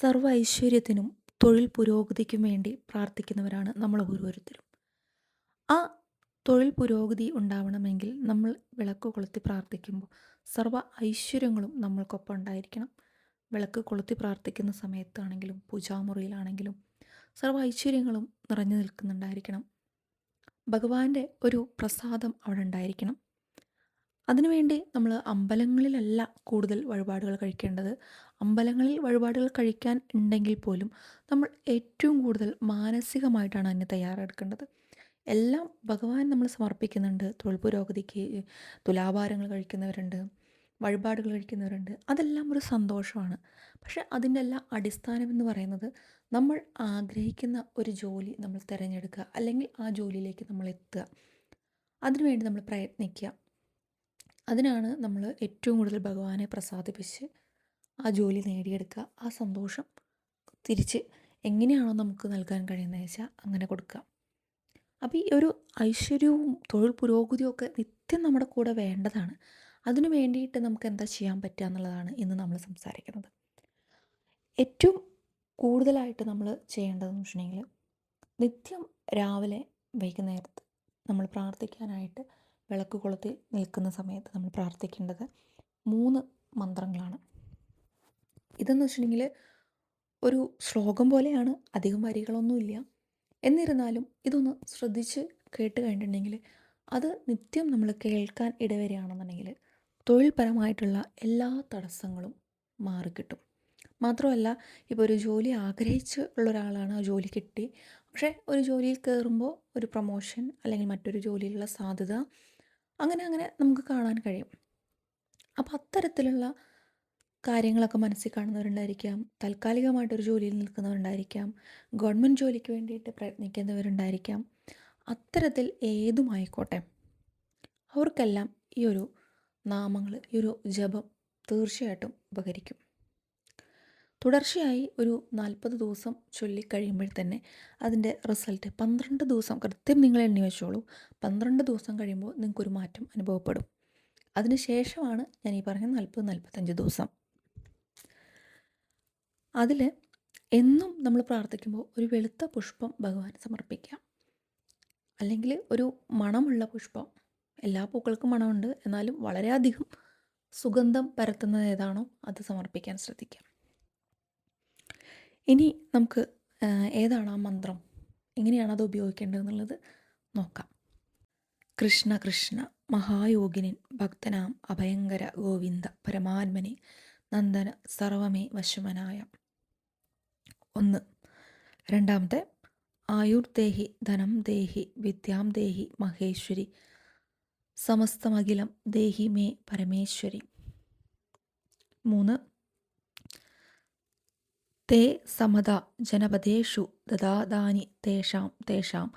സർവ ഐശ്വര്യത്തിനും തൊഴിൽ പുരോഗതിക്കും വേണ്ടി പ്രാർത്ഥിക്കുന്നവരാണ് നമ്മൾ ഓരോരുത്തരും ആ തൊഴിൽ പുരോഗതി ഉണ്ടാവണമെങ്കിൽ നമ്മൾ വിളക്ക് കൊളുത്തി പ്രാർത്ഥിക്കുമ്പോൾ സർവ ഐശ്വര്യങ്ങളും നമ്മൾക്കൊപ്പം ഉണ്ടായിരിക്കണം. വിളക്ക് കൊളുത്തി പ്രാർത്ഥിക്കുന്ന സമയത്താണെങ്കിലും പൂജാമുറിയിലാണെങ്കിലും സർവ ഐശ്വര്യങ്ങളും നിറഞ്ഞു നിൽക്കുന്നുണ്ടായിരിക്കണം. ഭഗവാന്റെ ഒരു പ്രസാദം അവിടെ ഉണ്ടായിരിക്കണം. അതിനുവേണ്ടി നമ്മൾ അമ്പലങ്ങളിലല്ല കൂടുതൽ വഴിപാടുകൾ കഴിക്കേണ്ടത്. അമ്പലങ്ങളിൽ വഴിപാടുകൾ കഴിക്കാൻ ഉണ്ടെങ്കിൽ പോലും നമ്മൾ ഏറ്റവും കൂടുതൽ മാനസികമായിട്ടാണ് അതിനെ തയ്യാറെടുക്കേണ്ടത്. എല്ലാം ഭഗവാൻ നമ്മൾ സമർപ്പിക്കുന്നുണ്ട്. തൊഴിൽ പുരോഗതിക്ക് തുലാഭാരങ്ങൾ കഴിക്കുന്നവരുണ്ട് വഴിപാടുകൾ കഴിക്കുന്നവരുണ്ട്. അതെല്ലാം ഒരു സന്തോഷമാണ്. പക്ഷെ അതിന്റെ എല്ലാം അടിസ്ഥാനം എന്ന് പറയുന്നത് നമ്മൾ ആഗ്രഹിക്കുന്ന ഒരു ജോലി നമ്മൾ തിരഞ്ഞെടുക്കുക അല്ലെങ്കിൽ ആ ജോലിയിലേക്ക് നമ്മൾ എത്തുക. അതിനുവേണ്ടി നമ്മൾ പ്രയത്നിക്കുക. അതിനാണ് നമ്മൾ ഏറ്റവും കൂടുതൽ ഭഗവാനെ പ്രസാദിപ്പിച്ച് ആ ജോലി നേടിയെടുക്കുക ആ സന്തോഷം തിരിച്ച് എങ്ങനെയാണോ നമുക്ക് നൽകാൻ കഴിയുന്നത് വെച്ചാൽ അങ്ങനെ കൊടുക്കുക. അപ്പോൾ ഈ ഒരു ഐശ്വര്യവും തൊഴിൽ പുരോഗതിയും ഒക്കെ നിത്യം നമ്മുടെ കൂടെ വേണ്ടതാണ്. അതിനു വേണ്ടിയിട്ട് നമുക്ക് എന്താ ചെയ്യാൻ പറ്റുക എന്നുള്ളതാണ് ഇന്ന് നമ്മൾ സംസാരിക്കുന്നത്. ഏറ്റവും കൂടുതലായിട്ട് നമ്മൾ ചെയ്യേണ്ടതെന്ന് വെച്ചിട്ടുണ്ടെങ്കിൽ നിത്യം രാവിലെ വൈകുന്നേരത്ത് നമ്മൾ പ്രാർത്ഥിക്കാനായിട്ട് വിളക്ക് കൊളുത്തി നിൽക്കുന്ന സമയത്ത് നമ്മൾ പ്രാർത്ഥിക്കേണ്ടത് മൂന്ന് മന്ത്രങ്ങളാണ്. ഇതെന്ന് വെച്ചിട്ടുണ്ടെങ്കിൽ ഒരു ശ്ലോകം പോലെയാണ്. അധികം വരികളൊന്നുമില്ല എന്നിരുന്നാലും ഇതൊന്ന് ശ്രദ്ധിച്ച് കേട്ട് കഴിഞ്ഞിട്ടുണ്ടെങ്കിൽ അത് നിത്യം നമ്മൾ കേൾക്കാൻ ഇടവരികയാണെന്നുണ്ടെങ്കിൽ തൊഴിൽപരമായിട്ടുള്ള എല്ലാ തടസ്സങ്ങളും മാറിക്കിട്ടും മാത്രമല്ല ഇപ്പോൾ ഒരു ജോലി ആഗ്രഹിച്ച് ഉള്ള ഒരാളാണ് ആ ജോലി കിട്ടി. പക്ഷേ ഒരു ജോലിയിൽ കയറുമ്പോൾ ഒരു പ്രൊമോഷൻ അല്ലെങ്കിൽ മറ്റൊരു ജോലിയിലുള്ള സാധ്യത അങ്ങനെ അങ്ങനെ നമുക്ക് കാണാൻ കഴിയും. അപ്പോൾ അത്തരത്തിലുള്ള കാര്യങ്ങളൊക്കെ മനസ്സിൽ കാണുന്നവരുണ്ടായിരിക്കാം. താൽക്കാലികമായിട്ടൊരു ജോലിയിൽ നിൽക്കുന്നവരുണ്ടായിരിക്കാം. ഗവൺമെന്റ് ജോലിക്ക് വേണ്ടിയിട്ട് പ്രയത്നിക്കുന്നവരുണ്ടായിരിക്കാം. അത്തരത്തിൽ ഏതുമായിക്കോട്ടെ അവർക്കെല്ലാം ഈ ഒരു നാമങ്ങൾ ഈ ഒരു ജപം തീർച്ചയായിട്ടും ഉപകരിക്കും. തുടർച്ചയായി ഒരു നാൽപ്പത് ദിവസം ചൊല്ലിക്കഴിയുമ്പോൾ തന്നെ അതിന്റെ റിസൾട്ട് പന്ത്രണ്ട് ദിവസം കൃത്യം നിങ്ങൾ എണ്ണി വെച്ചോളൂ. പന്ത്രണ്ട് ദിവസം കഴിയുമ്പോൾ നിങ്ങൾക്കൊരു മാറ്റം അനുഭവപ്പെടും. അതിനുശേഷമാണ് ഞാൻ ഈ പറഞ്ഞ നാൽപ്പത് നാൽപ്പത്തഞ്ച് ദിവസം. അതിൽ എന്നും നമ്മൾ പ്രാർത്ഥിക്കുമ്പോൾ ഒരു വെളുത്ത പുഷ്പം ഭഗവാന് സമർപ്പിക്കാം. അല്ലെങ്കിൽ ഒരു മണമുള്ള പുഷ്പം. എല്ലാ പൂക്കൾക്കും മണമുണ്ട്. എന്നാലും വളരെയധികം സുഗന്ധം പരത്തുന്നത് ഏതാണോ അത് സമർപ്പിക്കാൻ ശ്രദ്ധിക്കാം. ഇനി നമുക്ക് ഏതാണ് ആ മന്ത്രം? എങ്ങനെയാണ് അത് ഉപയോഗിക്കേണ്ടതെന്നുള്ളത് നോക്കാം. കൃഷ്ണ കൃഷ്ണ മഹായോഗിനിൻ ഭക്തനാം അഭയങ്കര ഗോവിന്ദ പരമാത്മനെ നന്ദന സർവമേ വശുമനായ. ഒന്ന്. രണ്ടാമത്തെ. ആയുർദേഹി ധനം ദേഹി വിദ്യാം ദേഹി മഹേശ്വരി. സമസ്തമഖിലം ദേഹി മേ പരമേശ്വരി. മൂന്ന്. തേ സമത ജനപദേഷു ദദാദാനി തേഷാം തേഷാം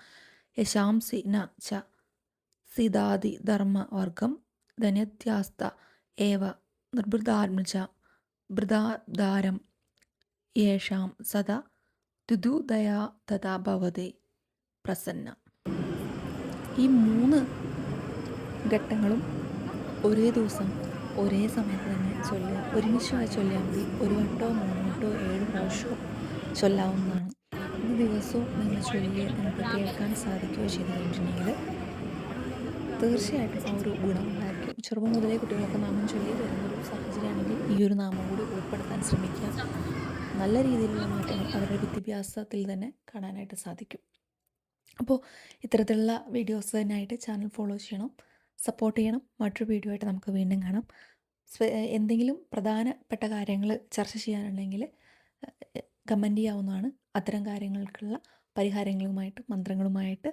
യശാംസി ന ച ധർമ്മവർഗം ധന്യത്യാസ്ത ഏവ നിർബൃതാത്മജ ബൃതാധാരം യേഷാം സദാ ദുദുദയാ തഥാ ഭവതേ പ്രസന്ന. ഈ മൂന്ന് ഘട്ടങ്ങളും ഒരേ ദിവസം ഒരേ സമയത്ത് തന്നെ ചൊല്ലുക. ഒരുമിച്ചായി ചൊല്ലിയാൽ മതി. ഒരു വട്ടവും മൂന്ന് വട്ടോ ഏഴ് പ്രാവശ്യമോ ചൊല്ലാവുന്നതാണ്. ഇത് ദിവസവും നിങ്ങൾ ചൊല്ലി നമുക്ക് കേൾക്കാൻ സാധിക്കുകയോ ചെയ്തു കഴിഞ്ഞിട്ടുണ്ടെങ്കിൽ തീർച്ചയായിട്ടും ആ ഒരു ഗുണം ഉണ്ടായിരിക്കും. ചെറുപ്പം മുതലേ കുട്ടികളൊക്കെ നാമം ചൊല്ലി വരുന്നൊരു സാഹചര്യമാണെങ്കിൽ ഈ ഒരു നാമം കൂടി ഉൾപ്പെടുത്താൻ ശ്രമിക്കുക നല്ല രീതിയിലുള്ള മാറ്റങ്ങൾ അവരുടെ വിദ്യാഭ്യാസത്തിൽ തന്നെ കാണാനായിട്ട് സാധിക്കും. അപ്പോൾ ഇത്തരത്തിലുള്ള വീഡിയോസ് തന്നെയായിട്ട് ചാനൽ ഫോളോ ചെയ്യണം സപ്പോർട്ട് ചെയ്യണം. മറ്റൊരു വീഡിയോ ആയിട്ട് നമുക്ക് വീണ്ടും കാണാം. എന്തെങ്കിലും പ്രധാനപ്പെട്ട കാര്യങ്ങൾ ചർച്ച ചെയ്യാനുണ്ടെങ്കിൽ കമന്റ് ചെയ്യാവുന്നതാണ്. അത്തരം കാര്യങ്ങൾക്കുള്ള പരിഹാരങ്ങളുമായിട്ട് മന്ത്രങ്ങളുമായിട്ട്